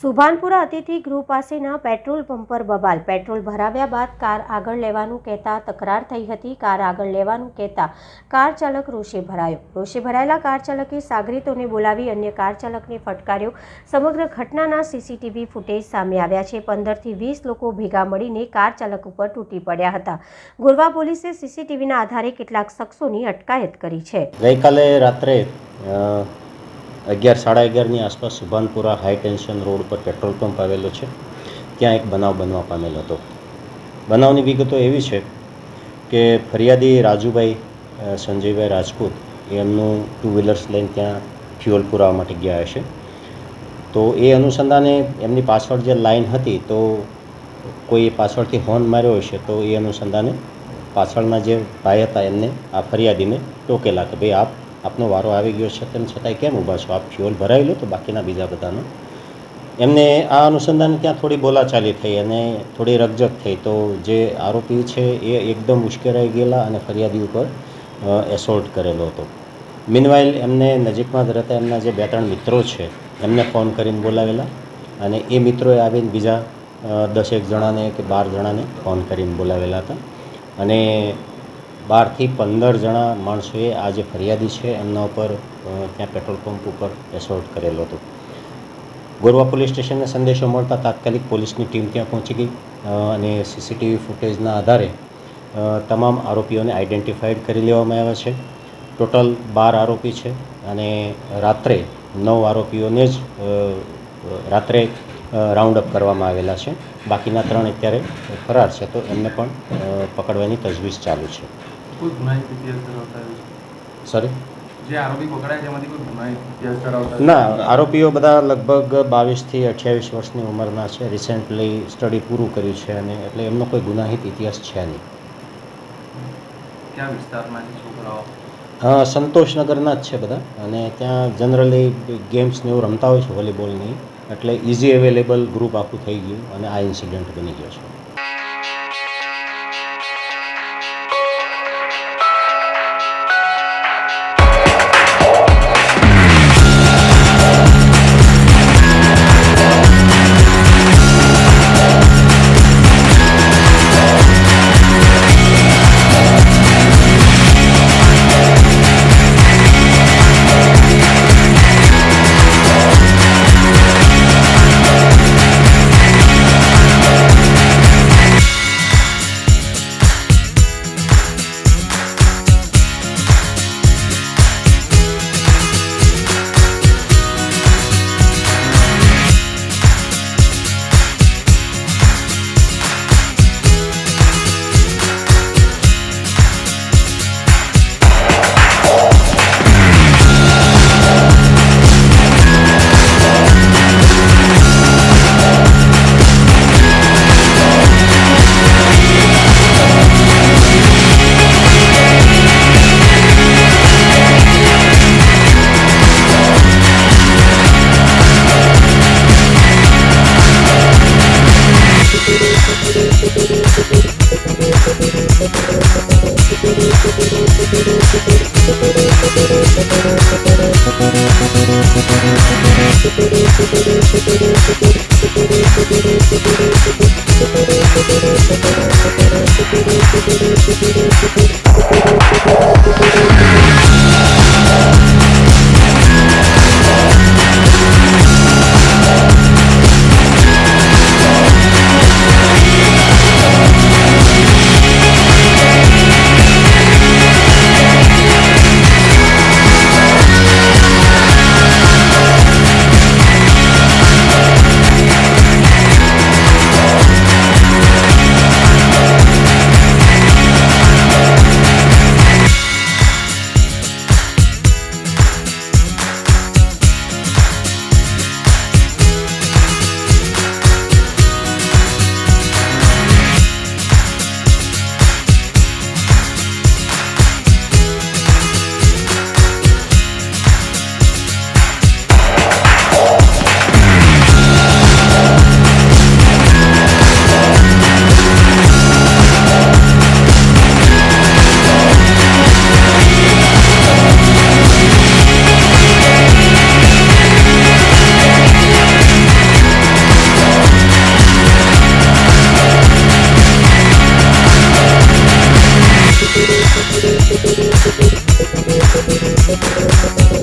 સુભાનપુરા અતિથિ ગૃહ પાસેના પેટ્રોલ પંપ પર બબાલ. પેટ્રોલ ભરાવ્યા બાદ કાર આગળ લેવાનું કહેતા તકરાર થઈ હતી. કાર આગળ લેવાનું કહેતા કાર ચાલક રોષે ભરાયો. રોષે ભરાયેલા કાર ચાલકે સાગરીતોને બોલાવી અન્ય કાર ચાલકને ફટકાર્યો. સમગ્ર ઘટનાના સીસીટીવી ફૂટેજ સામે આવ્યા છે. પંદરથી વીસ લોકો ભેગા મળીને કાર ચાલક ઉપર તૂટી પડ્યા હતા. ગોરવા પોલીસે સીસીટીવીના આધારે કેટલાક શખ્સોની અટકાયત કરી છે. ગઈકાલે રાત્રે અગિયાર, સાડા અગિયારની આસપાસ સુભાનપુરા હાઈ ટેન્શન રોડ પર પેટ્રોલ પંપ આવેલો છે. ત્યાં એક બનાવ બનવા પામેલો હતો. બનાવની વિગતો એવી છે કે ફરિયાદી રાજુભાઈ સંજયભાઈ રાજપૂત એમનું ટુ વ્હીલર્સ લઈને ત્યાં ફ્યુઅલ પુરાવા માટે ગયા હશે. તો એ અનુસંધાને એમની પાછળ જે લાઈન હતી તો કોઈ પાછળથી હોર્ન માર્યો હશે તો એ અનુસંધાને પાછળના જે ભાઈ હતા એમને, આ ફરિયાદીને ટોકેલા કે ભાઈ આપ આપનો વારો આવી ગયો છે, તેમ છતાંય કેમ ઊભા છો? આપ ફ્યુઅલ ભરાયેલું લો તો બાકીના બીજા બધાનો. એમને આ અનુસંધાને ત્યાં થોડી બોલાચાલી થઈ અને થોડી રકજક થઈ. તો જે આરોપી છે એ એકદમ ઉશ્કેરાઈ ગયેલા અને ફરિયાદી ઉપર એસોલ્ટ કરેલો હતો. મિનવાઇલ એમને નજીકમાં જ રહેતા એમના જે બે ત્રણ મિત્રો છે, એમને ફોન કરીને બોલાવેલા અને એ મિત્રોએ આવીને બીજા દસેક જણાને કે બાર જણાને ફોન કરીને બોલાવેલા હતા. અને બારથી પંદર જણા માણસોએ આ જે ફરિયાદી છે. એમના ઉપર ત્યાં પેટ્રોલ પંપ ઉપર એસોલ્ટ કરેલો હતો. ગોરવા પોલીસ સ્ટેશનને સંદેશો મળતા તાત્કાલિક પોલીસની ટીમ ત્યાં પહોંચી ગઈ અને સીસીટીવી ફૂટેજના આધારે તમામ આરોપીઓને આઈડેન્ટિફાઈડ કરી લેવામાં આવ્યા છે. ટોટલ બાર આરોપી છે અને રાત્રે નવ આરોપીઓને જ રાત્રે રાઉન્ડ અપ કરવામાં આવેલા છે. બાકીના ત્રણ અત્યારે ફરાર છે, તો એમને પણ પકડવાની તજવીજ ચાલુ છે. કોઈ ગુનાહિત ઇતિહાસ ધરાવતા છે? સોરી જે આરોપી પકડાય છે કોઈ ગુનાહિત ઇતિહાસ ધરાવતા ના આરોપીઓ બધા લગભગ બાવીસથી અઠ્યાવીસ વર્ષની ઉંમરના છે. રિસેન્ટલી સ્ટડી પૂરું કર્યું છે અને એટલે એમનો કોઈ ગુનાહિત ઇતિહાસ છે નહીં. ક્યાં વિસ્તારના છોકરાઓ અ, સંતોષનગરના જ છે બધા. અને ત્યાં જનરલી ગેમ્સ ને એવું રમતા હોય છે વોલીબોલની એટલે ઇઝી અવેલેબલ ગ્રુપ આખું થઈ ગયું અને આ ઇન્સિડન્ટ બની ગયો છે.